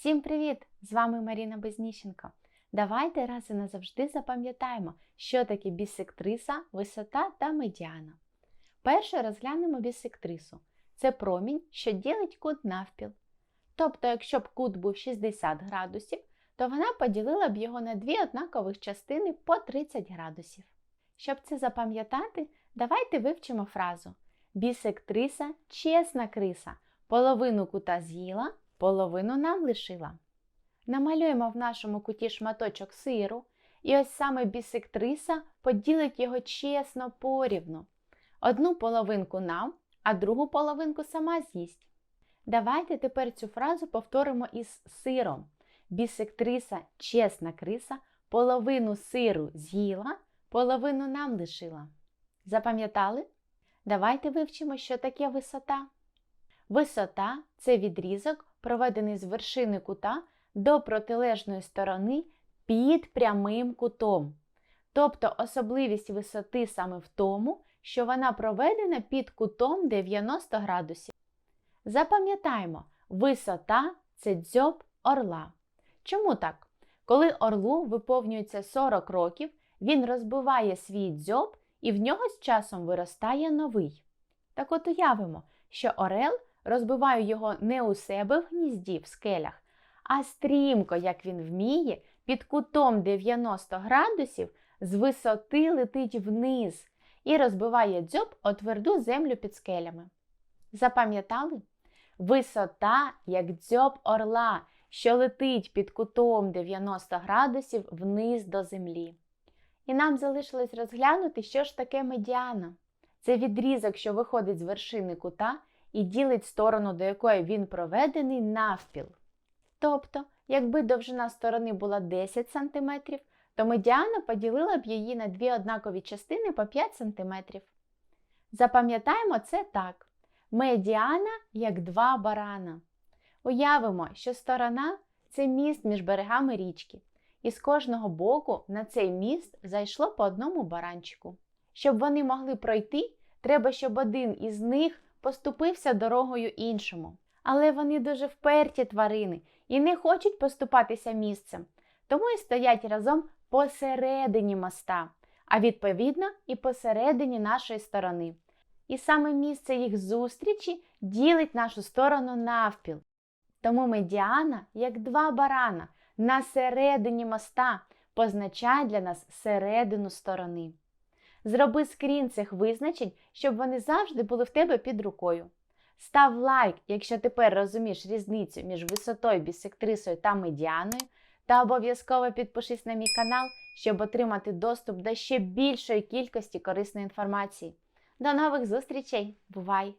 Всім привіт! З вами Маріна Безніщенко. Давайте раз і назавжди запам'ятаємо, що таке бісектриса, висота та медіана. Перше розглянемо бісектрису. Це промінь, що ділить кут навпіл. Тобто, якщо б кут був 60 градусів, то вона поділила б його на дві однакових частини по 30 градусів. Щоб це запам'ятати, давайте вивчимо фразу Бісектриса чесна криса, половину кута з'їла, половину нам лишила. Намалюємо в нашому куті шматочок сиру, і ось саме бісектриса поділить його чесно порівну. Одну половинку нам, а другу половинку сама з'їсть. Давайте тепер цю фразу повторимо із сиром. Бісектриса чесна криса, половину сиру з'їла, половину нам лишила. Запам'ятали? Давайте вивчимо, що таке висота. Висота це відрізок, проведений з вершини кута до протилежної сторони під прямим кутом. Тобто особливість висоти саме в тому, що вона проведена під кутом 90 градусів. Запам'ятаємо, висота це дзьоб орла. Чому так? Коли орлу виповнюється 40 років, він розбиває свій дзьоб і в нього з часом виростає новий. Так от уявимо, що орел розбиває його не у себе в гнізді в скелях, а стрімко, як він вміє, під кутом 90 градусів з висоти летить вниз і розбиває дзьоб о тверду землю під скелями. Запам'ятали? Висота, як дзьоб орла, що летить під кутом 90 градусів вниз до землі. І нам залишилось розглянути, що ж таке медіана. Це відрізок, що виходить з вершини кута і ділить сторону, до якої він проведений, навпіл. Тобто, якби довжина сторони була 10 см, то медіана поділила б її на дві однакові частини по 5 см. Запам'ятаємо це так: медіана як два барана. Уявимо, що сторона це міст між берегами річки, і з кожного боку на цей міст зайшло по одному баранчику. Щоб вони могли пройти, треба, щоб один із них поступився дорогою іншому. Але вони дуже вперті тварини і не хочуть поступатися місцем, тому і стоять разом посередині моста, а відповідно і посередині нашої сторони. І саме місце їх зустрічі ділить нашу сторону навпіл. Тому медіана, як два барана, на середині моста позначає для нас середину сторони. Зроби скрін цих визначень, щоб вони завжди були в тебе під рукою. Став лайк, якщо тепер розумієш різницю між висотою, бісектрисою та медіаною, та обов'язково підпишись на мій канал, щоб отримати доступ до ще більшої кількості корисної інформації. До нових зустрічей! Бувай!